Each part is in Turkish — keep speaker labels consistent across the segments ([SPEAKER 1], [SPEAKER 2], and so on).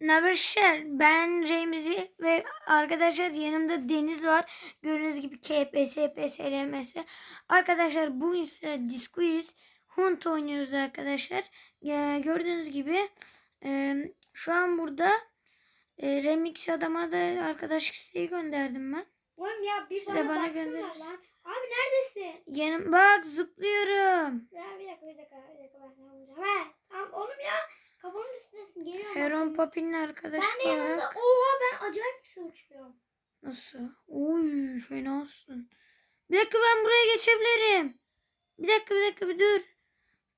[SPEAKER 1] Naberşer ben Remzi ve arkadaşlar yanımda Deniz var. Gördüğünüz gibi KPS, PS, LMS. Arkadaşlar bu ise Disquiz. Hunt oynuyoruz arkadaşlar. Ee, gördüğünüz gibi e, şu an burada e, Remix adama da arkadaşlık isteği gönderdim ben.
[SPEAKER 2] Oğlum ya bir
[SPEAKER 1] Size
[SPEAKER 2] bana,
[SPEAKER 1] gönderirsin.
[SPEAKER 2] lan. Abi neredesin?
[SPEAKER 1] Yanım bak zıplıyorum.
[SPEAKER 2] Ya bir dakika bir dakika bir dakika ben sana bulacağım. He tamam oğlum ya kafamın üstündesin geliyorum.
[SPEAKER 1] Heron. Papi'nin
[SPEAKER 2] Ben
[SPEAKER 1] arkadaşı
[SPEAKER 2] de yanında.
[SPEAKER 1] olarak.
[SPEAKER 2] Oha ben acayip bir şey uçuyorum.
[SPEAKER 1] Nasıl? Uy fenasın. Bir dakika ben buraya geçebilirim. Bir dakika bir dakika bir dur.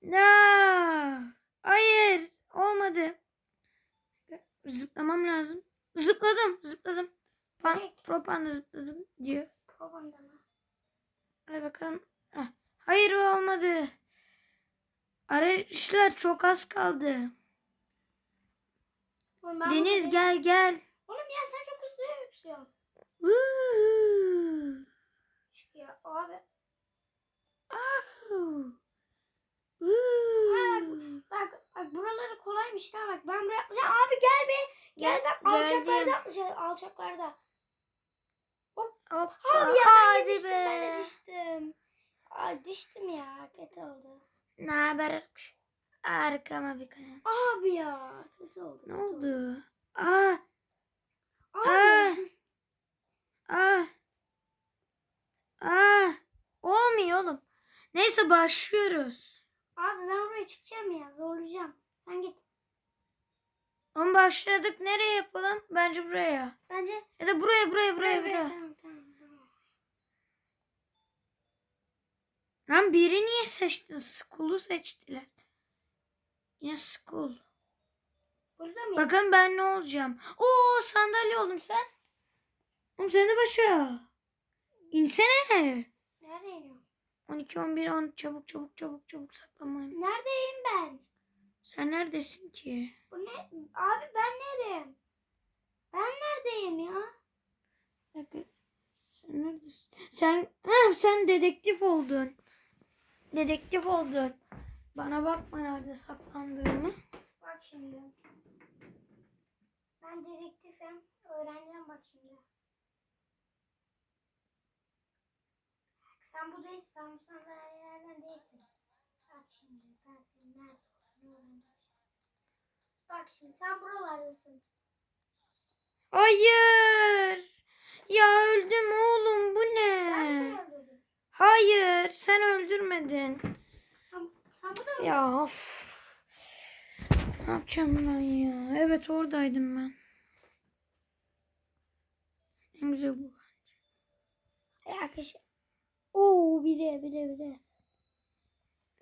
[SPEAKER 1] Ya, hayır olmadı. Zıplamam lazım. Zıpladım zıpladım. Pan,
[SPEAKER 2] Direkt.
[SPEAKER 1] pro panda zıpladım diyor.
[SPEAKER 2] Babamda mı?
[SPEAKER 1] Hadi bakalım. Ah, Hayır olmadı. Araçlar çok az kaldı.
[SPEAKER 2] Oğlum ben
[SPEAKER 1] Deniz
[SPEAKER 2] buradayım.
[SPEAKER 1] gel gel.
[SPEAKER 2] Oğlum ya sen çok hızlı yükseliyorsun.
[SPEAKER 1] Woo.
[SPEAKER 2] Abi.
[SPEAKER 1] Woo.
[SPEAKER 2] Bak bak buraları kolaymış tamam bak ben buraya atlayacağım. Abi gel be. Gel bak alçaklarda atlayacağız alçaklarda.
[SPEAKER 1] Hoppa.
[SPEAKER 2] Abi ya ben
[SPEAKER 1] Hadi
[SPEAKER 2] de düştüm ben de
[SPEAKER 1] be.
[SPEAKER 2] düştüm. Aa düştüm ya kötü oldu.
[SPEAKER 1] Ne haber? Arkama bir kanal.
[SPEAKER 2] Abi ya kötü oldu.
[SPEAKER 1] Ne oldu? Aa,
[SPEAKER 2] Abi.
[SPEAKER 1] aa, aa, aa. Olmuyor oğlum. Neyse başlıyoruz.
[SPEAKER 2] Abi ben buraya çıkacağım ya zorlayacağım. Sen git.
[SPEAKER 1] Oğlum başladık. Nereye yapalım? Bence buraya.
[SPEAKER 2] Bence
[SPEAKER 1] Ya da buraya, buraya, buraya, buraya.
[SPEAKER 2] Tamam tamam. tamam.
[SPEAKER 1] Lan biri niye seçtin? School'u seçtiler. Yine school.
[SPEAKER 2] Burada mı?
[SPEAKER 1] Bakın ben ne olacağım. Oo sandalye oldum sen. Oğlum sen de başa. İnsene.
[SPEAKER 2] Nerede iniyorum?
[SPEAKER 1] 12, 11, 10 çabuk çabuk çabuk çabuk saklanmayın.
[SPEAKER 2] Neredeyim ben?
[SPEAKER 1] Sen neredesin ki?
[SPEAKER 2] Bu ne? Abi ben nereyim? Ben neredeyim ya?
[SPEAKER 1] Dakika. Sen neredesin? Sen, ha, sen dedektif oldun. Dedektif oldun. Bana bakma nerede saklandığını.
[SPEAKER 2] Bak şimdi. Ben dedektifim. Öğreneceğim bak şimdi. Sen bu değilsin. Sen bu sandalyelerden değilsin. Bak şimdi. Ben senin nerede öğreneceğim. Bak şimdi sen buralardasın.
[SPEAKER 1] Hayır. Ya öldüm oğlum bu
[SPEAKER 2] Ben seni
[SPEAKER 1] ne?
[SPEAKER 2] öldürdüm.
[SPEAKER 1] Hayır sen öldürmedin.
[SPEAKER 2] Sen, sen burada mı?
[SPEAKER 1] Ya of. Ne yapacağım ben ya? Evet oradaydım ben. En güzel bu.
[SPEAKER 2] Ay arkadaş. Oo bire bire bire.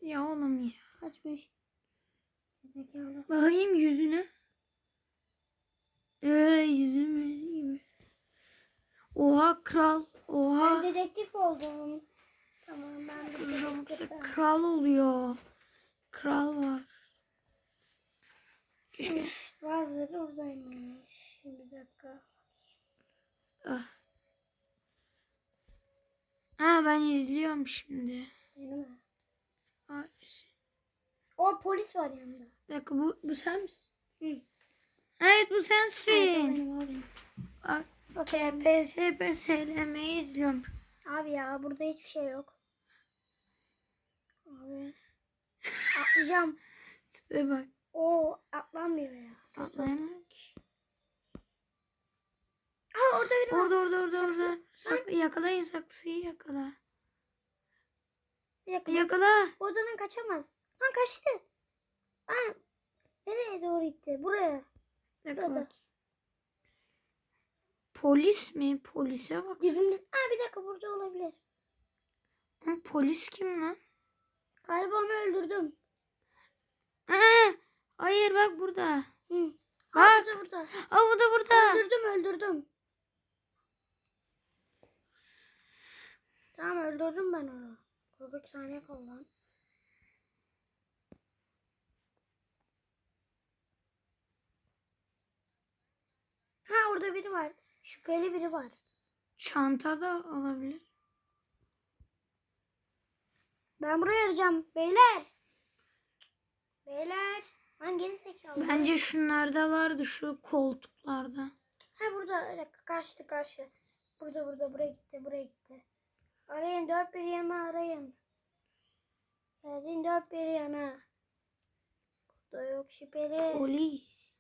[SPEAKER 1] Ya oğlum ya.
[SPEAKER 2] Kaçmış. Zekalı.
[SPEAKER 1] Bakayım yüzüne. Ee, yüzüm gibi. Oha kral.
[SPEAKER 2] Ben
[SPEAKER 1] Oha.
[SPEAKER 2] dedektif oldum. Tamam ben
[SPEAKER 1] Robux'a
[SPEAKER 2] dedektifim.
[SPEAKER 1] kral oluyor. Kral var. Keşke.
[SPEAKER 2] Bazıları oradaymış. Bir dakika.
[SPEAKER 1] Ah. Ha ben izliyorum şimdi.
[SPEAKER 2] Yeni mi?
[SPEAKER 1] Ay,
[SPEAKER 2] O polis var yanında.
[SPEAKER 1] Bir dakika bu, bu sen misin?
[SPEAKER 2] Hı.
[SPEAKER 1] Evet bu
[SPEAKER 2] Evet,
[SPEAKER 1] sensin.
[SPEAKER 2] benim, o benim.
[SPEAKER 1] Bak PSLM'yi izliyorum.
[SPEAKER 2] Abi ya burada hiçbir şey yok. Abi. Atlayacağım.
[SPEAKER 1] Tipe bak.
[SPEAKER 2] O atlanmıyor ya.
[SPEAKER 1] Atlayamam ki.
[SPEAKER 2] Aa orada biri var.
[SPEAKER 1] Orada orada orada
[SPEAKER 2] Saksı.
[SPEAKER 1] orada. Sak, yakalayın saksıyı yakala. Yakala.
[SPEAKER 2] Bu odadan kaçamaz. Lan kaçtı. Aa, nereye doğru gitti? Buraya. Burada.
[SPEAKER 1] Polis mi? Polise bak.
[SPEAKER 2] Dibimiz. Aa bir dakika burada olabilir.
[SPEAKER 1] Ama polis kim lan?
[SPEAKER 2] Galiba onu öldürdüm.
[SPEAKER 1] Aa, hayır bak burada.
[SPEAKER 2] Hı.
[SPEAKER 1] Bak.
[SPEAKER 2] Aa, burada burada.
[SPEAKER 1] Aa bu da burada.
[SPEAKER 2] Öldürdüm öldürdüm. Tamam öldürdüm ben onu. 40 saniye kaldı. Ha orada biri var. Şüpheli biri var.
[SPEAKER 1] Çanta da olabilir.
[SPEAKER 2] Ben buraya arayacağım. Beyler. Beyler. Lan geri zekalı.
[SPEAKER 1] Bence şunlarda vardı şu koltuklarda.
[SPEAKER 2] Ha burada evet, karşıda karşı. Burada burada buraya gitti buraya gitti. Arayın dört bir yana arayın. Gelin dört bir yana. Burada yok şüpheli.
[SPEAKER 1] Polis.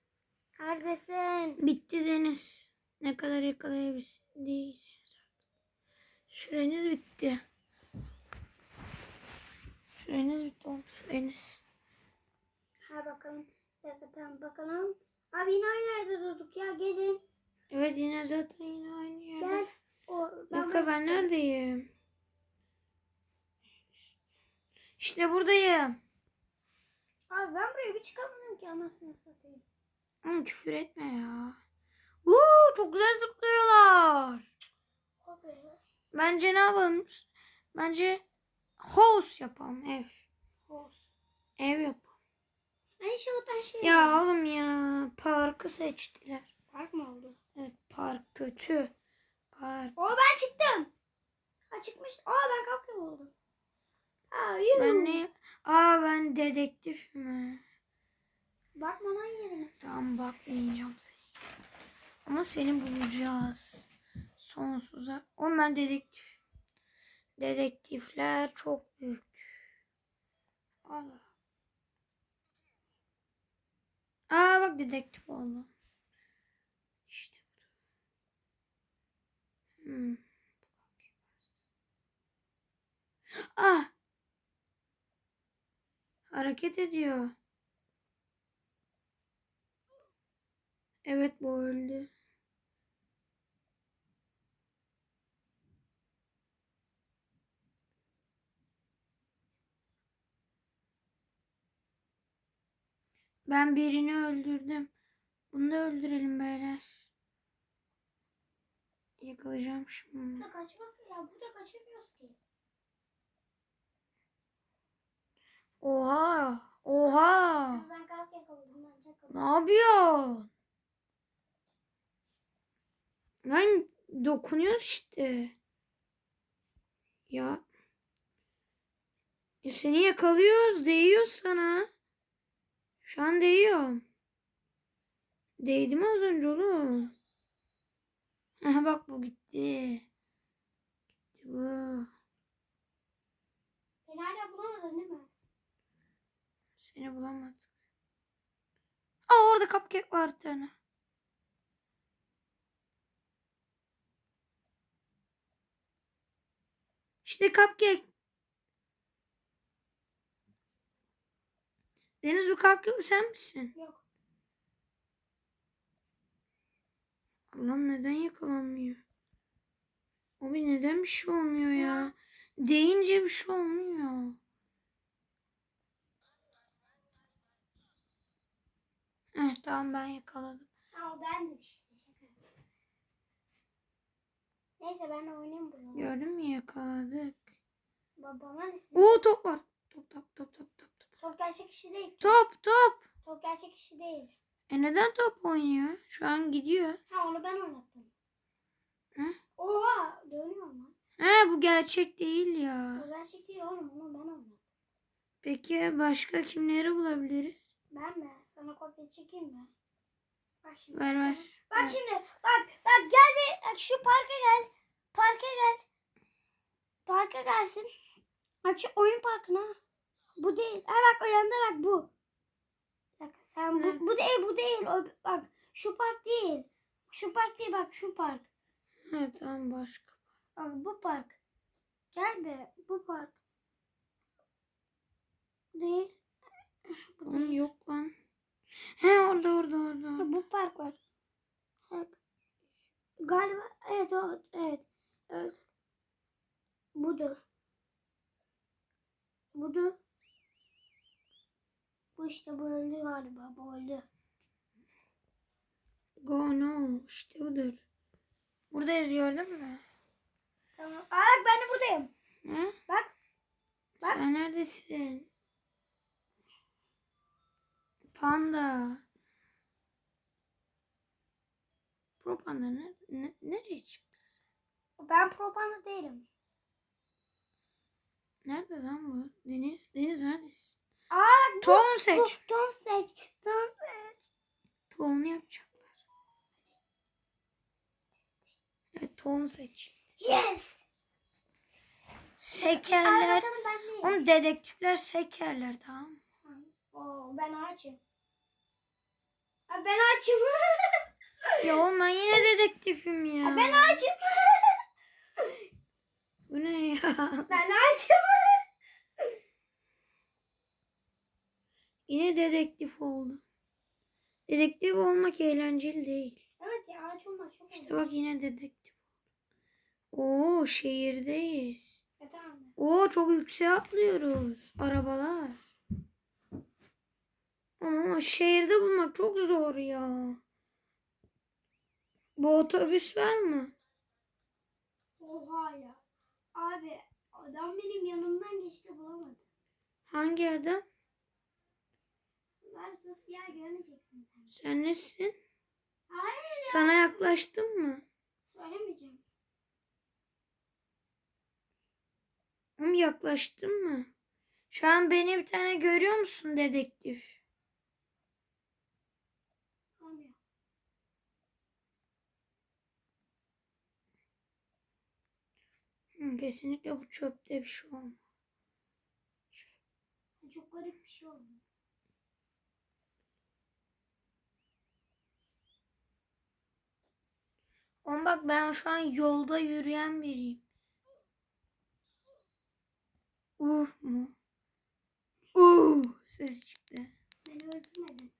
[SPEAKER 2] Neredesin?
[SPEAKER 1] Bitti Deniz. Ne kadar yakalayabildiyseniz artık. Süreniz bitti. Süreniz bitti oğlum süreniz.
[SPEAKER 2] Ha bakalım. Tamam bakalım. Abi yine aynı yerde durduk ya gelin.
[SPEAKER 1] Evet yine zaten yine aynı yerde.
[SPEAKER 2] Gel. O,
[SPEAKER 1] dakika
[SPEAKER 2] buraya
[SPEAKER 1] ben neredeyim? İşte buradayım.
[SPEAKER 2] Abi ben buraya bir çıkamadım ki anasını satayım.
[SPEAKER 1] Oğlum küfür etme ya. Uuu çok güzel zıplıyorlar.
[SPEAKER 2] Abi.
[SPEAKER 1] Bence ne yapalım? Bence house yapalım ev.
[SPEAKER 2] Olsun.
[SPEAKER 1] Ev yapalım.
[SPEAKER 2] Ay inşallah ben şey
[SPEAKER 1] Ya oğlum ya parkı seçtiler.
[SPEAKER 2] Park mı oldu?
[SPEAKER 1] Evet park kötü. Park.
[SPEAKER 2] Oo ben çıktım. Ha çıkmış. Aa ben kalkıyor oldum. Aa yuh.
[SPEAKER 1] Ben ne? Aa ben dedektifim.
[SPEAKER 2] Bakma lan yerine.
[SPEAKER 1] Tamam bakmayacağım seni. Ama seni bulacağız. Sonsuza. Oğlum ben dedektif. Dedektifler çok büyük. Allah. Aa bak dedektif oldu. İşte. Hmm. Ah. Hareket ediyor. Evet bu öldü. Ben birini öldürdüm. Bunu da öldürelim beyler. Yakalayacağım şimdi.
[SPEAKER 2] Burada kaçmak ya burada kaçamıyoruz ki.
[SPEAKER 1] Oha! Oha!
[SPEAKER 2] Ben kalk yakaladım ben çakaladım.
[SPEAKER 1] Ne yapıyorsun? Lan dokunuyoruz işte. Ya. Ya seni yakalıyoruz. Değiyor sana. Şu an değiyor. Değdi mi az önce oğlum? Heh, bak bu gitti. Gitti bu.
[SPEAKER 2] Beni hala bulamadın değil mi?
[SPEAKER 1] Seni bulamadık. Aa orada cupcake var bir tane. İşte cupcake. Deniz bu cupcake sen misin?
[SPEAKER 2] Yok.
[SPEAKER 1] Lan neden yakalanmıyor? Abi neden bir şey olmuyor ya? Deyince bir şey olmuyor. Heh, tamam ben yakaladım.
[SPEAKER 2] Ama ben de işte şaka. Neyse ben oynayayım bunu.
[SPEAKER 1] Gördün mü yakaladık.
[SPEAKER 2] Babama ne?
[SPEAKER 1] Oo top var. Top top top top top. Top
[SPEAKER 2] gerçek kişi değil.
[SPEAKER 1] top. top.
[SPEAKER 2] Top gerçek kişi değil.
[SPEAKER 1] E neden top oynuyor? Şu an gidiyor.
[SPEAKER 2] Ha onu ben oynattım.
[SPEAKER 1] Hı?
[SPEAKER 2] Oha dönüyor lan.
[SPEAKER 1] He bu gerçek değil ya.
[SPEAKER 2] O gerçek değil oğlum onu ben oynattım.
[SPEAKER 1] Peki başka kimleri bulabiliriz?
[SPEAKER 2] Ben mi? Sana kopya çekeyim mi? Bak şimdi.
[SPEAKER 1] Ver ver.
[SPEAKER 2] Bak
[SPEAKER 1] Ver.
[SPEAKER 2] şimdi. Bak bak gel bir şu parka gel. Parka gel. Parka gelsin. Bak şu oyun parkına. Bu değil. Ha bak o yanında bak bu. Bak sen bu, bu değil bu değil. O, bak şu park değil. Şu park değil bak şu park.
[SPEAKER 1] Evet tamam başka.
[SPEAKER 2] Bak bu park. Gel be bu park. Değil. Bu değil.
[SPEAKER 1] yok lan. He orada orada orada.
[SPEAKER 2] Bu park var. Ha, Galiba evet o evet. evet. Budur. Budur. Bu işte bu öldü galiba. Bu öldü.
[SPEAKER 1] Go no. İşte budur. Burada yazıyor değil mi?
[SPEAKER 2] Tamam. Aa bak ben de buradayım.
[SPEAKER 1] Ne?
[SPEAKER 2] Bak. Bak.
[SPEAKER 1] Sen neredesin? Panda. Pro panda ne, ne, nereye çıktı?
[SPEAKER 2] Ben propaganda değilim.
[SPEAKER 1] Nerede lan bu? Deniz? Deniz neredesin?
[SPEAKER 2] Aa bu,
[SPEAKER 1] Tohum
[SPEAKER 2] bu.
[SPEAKER 1] seç.
[SPEAKER 2] Tohum seç. Tohum seç.
[SPEAKER 1] Tohumunu yapacaklar. Evet tohum seç.
[SPEAKER 2] Yes. Aa,
[SPEAKER 1] Sekerler. Oğlum dedektifler sekerler tamam?
[SPEAKER 2] Oo, ben açım. Aa, ben açım.
[SPEAKER 1] Ya oğlum ben yine dedektifim ya.
[SPEAKER 2] ben açım.
[SPEAKER 1] Bu ne ya?
[SPEAKER 2] ben açım.
[SPEAKER 1] Yine dedektif oldum. Dedektif olmak eğlenceli değil.
[SPEAKER 2] Evet ya açım var çok
[SPEAKER 1] İşte bak yine dedektif oldum. Oo şehirdeyiz.
[SPEAKER 2] E, tamam.
[SPEAKER 1] Oo çok yükseğe atlıyoruz. Arabalar. Ama şehirde bulmak çok zor ya. Bu otobüs var mı?
[SPEAKER 2] Oha ya. Abi adam benim yanımdan geçti bulamadım.
[SPEAKER 1] Hangi adam?
[SPEAKER 2] Lan sus ya görmeyeceksin sen.
[SPEAKER 1] Sen nesin?
[SPEAKER 2] Hayır
[SPEAKER 1] Sana yaklaştım mı?
[SPEAKER 2] söylemeyeceğim.
[SPEAKER 1] Oğlum yaklaştın mı? Şu an beni bir tane görüyor musun dedektif? Hı, kesinlikle bu çöpte bir şey olmaz.
[SPEAKER 2] Çok garip bir şey oldu.
[SPEAKER 1] Oğlum bak ben şu an yolda yürüyen biriyim. Uh mu? Uh ses çıktı.
[SPEAKER 2] Beni öldürmedin.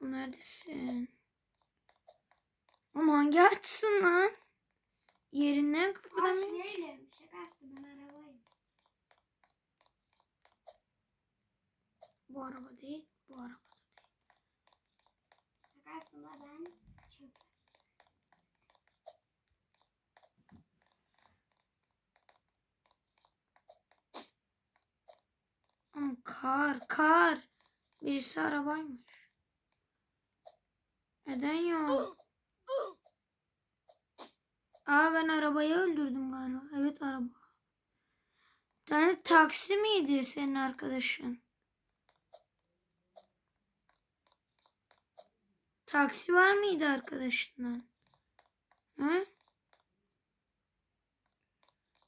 [SPEAKER 1] Neredesin? Oğlum hangi açsın lan? Yerinden
[SPEAKER 2] Aç
[SPEAKER 1] kıpırdamıyor.
[SPEAKER 2] değilim. Şaka yaptım ben arabayım.
[SPEAKER 1] Bu araba değil, bu araba.
[SPEAKER 2] Şaka yaptım da ben çöp.
[SPEAKER 1] Ama kar, kar. Birisi arabaymış. Neden ya? Aa ben arabayı öldürdüm galiba. Evet araba. Bir tane taksi miydi senin arkadaşın? Taksi var mıydı arkadaşından? Hı?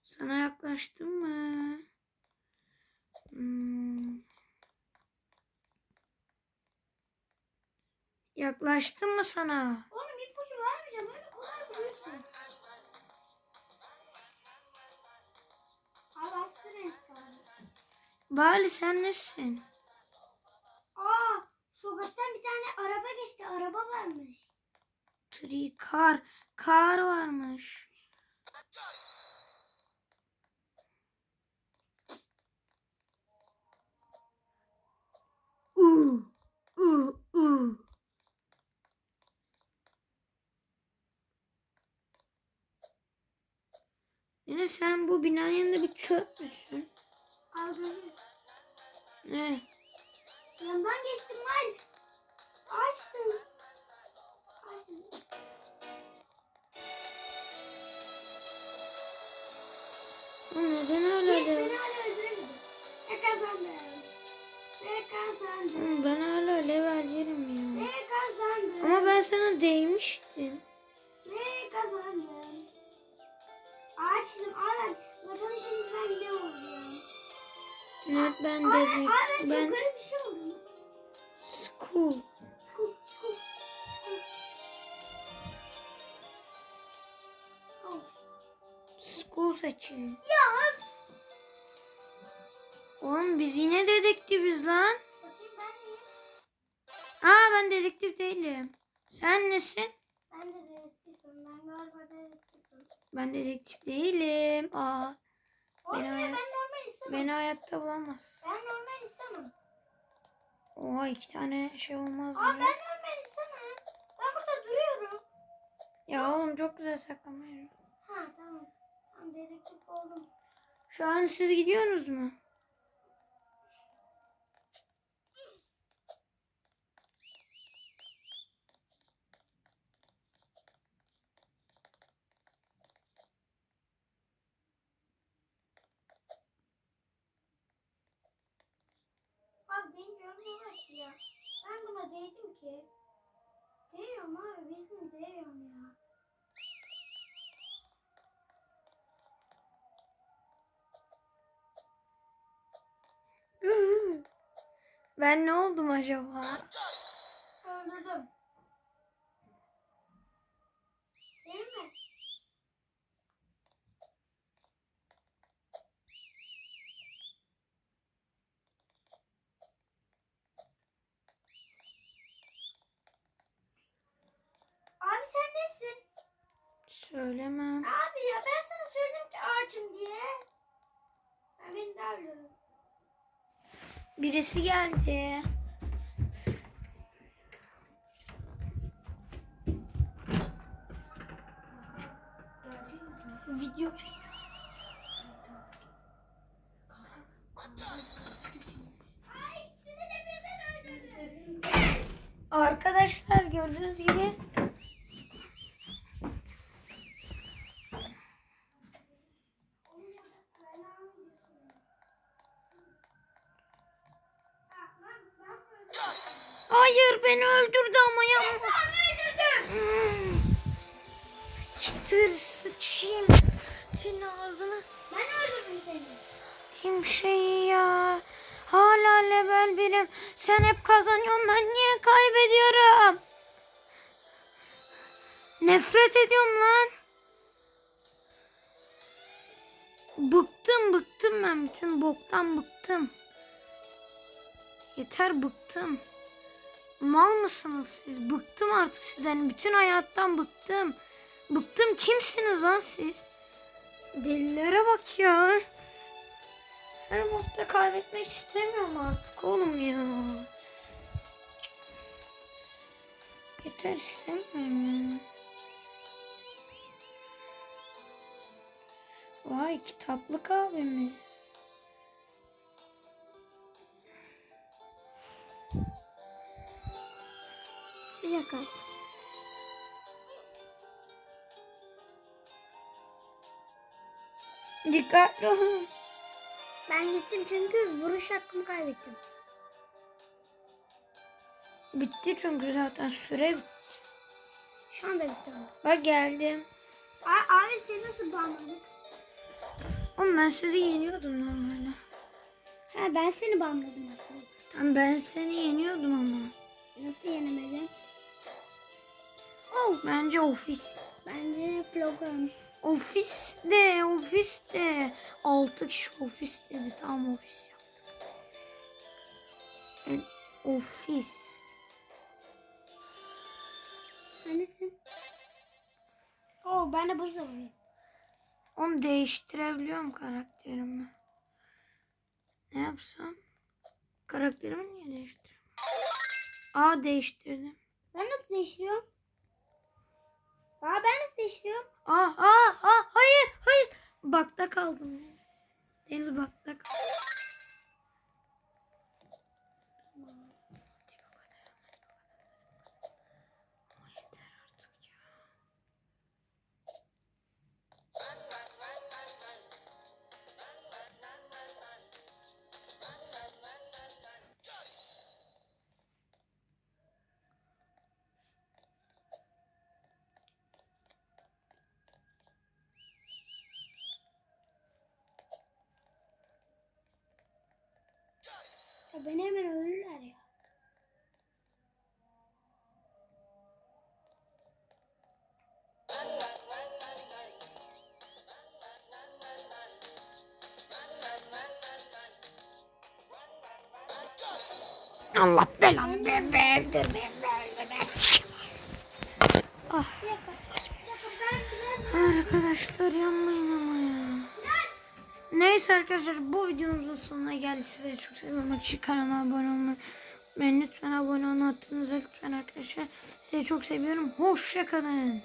[SPEAKER 1] Sana yaklaştım mı? Hmm. Yaklaştım mı sana?
[SPEAKER 2] Oğlum ipucu vermeyeceğim. Öyle kolay bulursun. Abi astırın sana.
[SPEAKER 1] Bali sen nesin?
[SPEAKER 2] Aa, sokaktan bir tane araba geçti. Araba varmış.
[SPEAKER 1] Tri kar. Kar varmış. Uh, uh, uh. Yine sen bu binanın yanında bir çöp müsün?
[SPEAKER 2] Al görürüz.
[SPEAKER 1] Ne?
[SPEAKER 2] Yandan geçtim lan. Açtım. Açtım.
[SPEAKER 1] Neden öyle de?
[SPEAKER 2] beni hala öldüremedi. Ve kazandım. Ve kazandım.
[SPEAKER 1] Ben hala level yerim ya.
[SPEAKER 2] Ve kazandım.
[SPEAKER 1] Ama ben sana değmiştim.
[SPEAKER 2] Açtım. Aa, bakalım şimdi ben ne olacağım.
[SPEAKER 1] Evet ben
[SPEAKER 2] Aa,
[SPEAKER 1] dedim.
[SPEAKER 2] aa, ben çok
[SPEAKER 1] Ben
[SPEAKER 2] garip bir şey oldu.
[SPEAKER 1] school.
[SPEAKER 2] Scoop, scoop. Oh.
[SPEAKER 1] School seçin.
[SPEAKER 2] Ya öf.
[SPEAKER 1] Oğlum biz yine dedektifiz lan.
[SPEAKER 2] Bakayım ben neyim?
[SPEAKER 1] Aa ben dedektif değilim. Sen nesin?
[SPEAKER 2] Ben de dedektifim. Ben galiba dedektifim.
[SPEAKER 1] Ben dedektif değilim. Aa
[SPEAKER 2] Oğlum
[SPEAKER 1] Beni
[SPEAKER 2] ben normal insanım.
[SPEAKER 1] beni hayatta bulamaz.
[SPEAKER 2] Ben normal insanım.
[SPEAKER 1] Oha iki tane şey olmaz
[SPEAKER 2] Aa ben normal insanım. Ben burada duruyorum.
[SPEAKER 1] Ya oğlum çok güzel saklama yeri.
[SPEAKER 2] Ha tamam. Tamam dedektif oldum.
[SPEAKER 1] Şu an siz gidiyorsunuz mu?
[SPEAKER 2] Ki? Değiyorum abi bizim değiyorum ya.
[SPEAKER 1] Ben ne oldum acaba?
[SPEAKER 2] Öldürdüm. Değil mi? Abi sen nesin?
[SPEAKER 1] Söylemem.
[SPEAKER 2] Abi ya ben sana söyledim ki ağacım diye. Ben beni de öldürdüm.
[SPEAKER 1] Birisi geldi. Video. Arkadaşlar gördüğünüz gibi Nefret ediyorum lan. Bıktım bıktım ben bütün boktan bıktım. Yeter bıktım. Mal mısınız siz? Bıktım artık sizden. Bütün hayattan bıktım. Bıktım kimsiniz lan siz? Delilere bak ya. Her bokta kaybetmek istemiyorum artık oğlum ya. Yeter istemiyorum yani. Vay kitaplık abimiz.
[SPEAKER 2] Bir dakika.
[SPEAKER 1] Dikkatli olun.
[SPEAKER 2] Ben gittim çünkü vuruş hakkımı kaybettim.
[SPEAKER 1] Bitti çünkü zaten süre bitti.
[SPEAKER 2] Şu anda bitti.
[SPEAKER 1] Bak geldim.
[SPEAKER 2] A- abi seni nasıl banladık?
[SPEAKER 1] Oğlum ben sizi yeniyordum normalde.
[SPEAKER 2] Ha ben seni banladım aslında.
[SPEAKER 1] Tam ben seni yeniyordum ama.
[SPEAKER 2] Nasıl yenemedin?
[SPEAKER 1] Oh, bence ofis.
[SPEAKER 2] Bence program.
[SPEAKER 1] Ofis de, ofis de. Altı kişi ofis dedi. Tam ofis yaptık. E, ofis.
[SPEAKER 2] Sen nesin? Oo ben de buzdolabıyım.
[SPEAKER 1] Onu değiştirebiliyorum karakterimi. Ne yapsam? Karakterimi niye değiştiriyorum? Aa değiştirdim.
[SPEAKER 2] Ben nasıl değiştiriyorum? Aa ben nasıl değiştiriyorum?
[SPEAKER 1] Aa, aa, aa, hayır, hayır. Bakta kaldım. Deniz, Deniz bakta kaldım. Allah belanı be be evdir be be be sikim. Ah
[SPEAKER 2] ben
[SPEAKER 1] arkadaşlar yanmayın ama ya. Neyse arkadaşlar bu videomuzun sonuna geldik. Size çok seviyorum. Açık kanala abone olmayı. Ben lütfen abone olmayı lütfen arkadaşlar. Sizi çok seviyorum. Hoşça kalın.